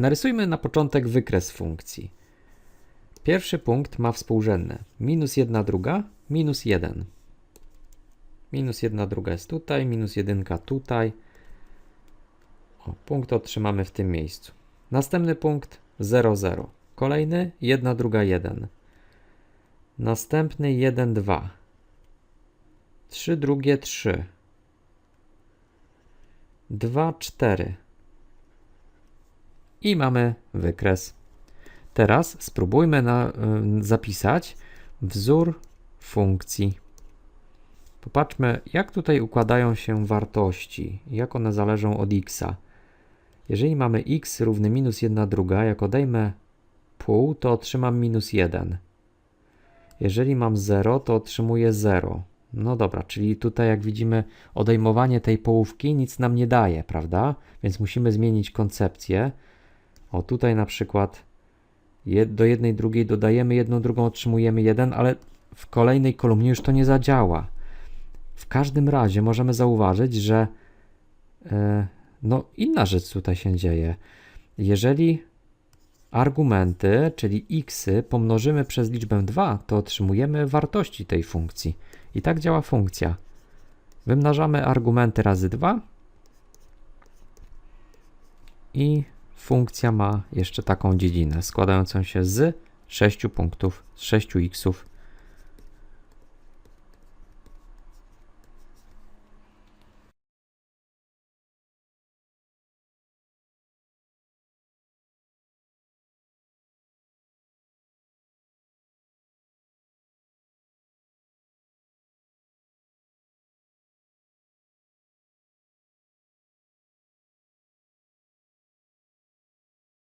Narysujmy na początek wykres funkcji. Pierwszy punkt ma współrzędne. Minus 1 druga, minus 1. Minus 1 druga jest tutaj, minus 1 tutaj. O, punkt otrzymamy w tym miejscu. Następny punkt 0, 0. Kolejny 1 druga 1. Następny 1, 2. 3 drugie 3. 2, 4. I mamy wykres. Teraz spróbujmy na, y, zapisać wzór funkcji. Popatrzmy, jak tutaj układają się wartości, jak one zależą od x. Jeżeli mamy x równy minus 1 druga, jak odejmę pół, to otrzymam minus 1. Jeżeli mam 0, to otrzymuję 0. No dobra, czyli tutaj jak widzimy odejmowanie tej połówki nic nam nie daje, prawda? Więc musimy zmienić koncepcję. O tutaj na przykład do jednej drugiej dodajemy jedną drugą, otrzymujemy jeden, ale w kolejnej kolumnie już to nie zadziała. W każdym razie możemy zauważyć, że e, no inna rzecz tutaj się dzieje. Jeżeli argumenty, czyli xy, pomnożymy przez liczbę 2, to otrzymujemy wartości tej funkcji. I tak działa funkcja. Wymnażamy argumenty razy 2 i funkcja ma jeszcze taką dziedzinę składającą się z 6 punktów, z 6 xów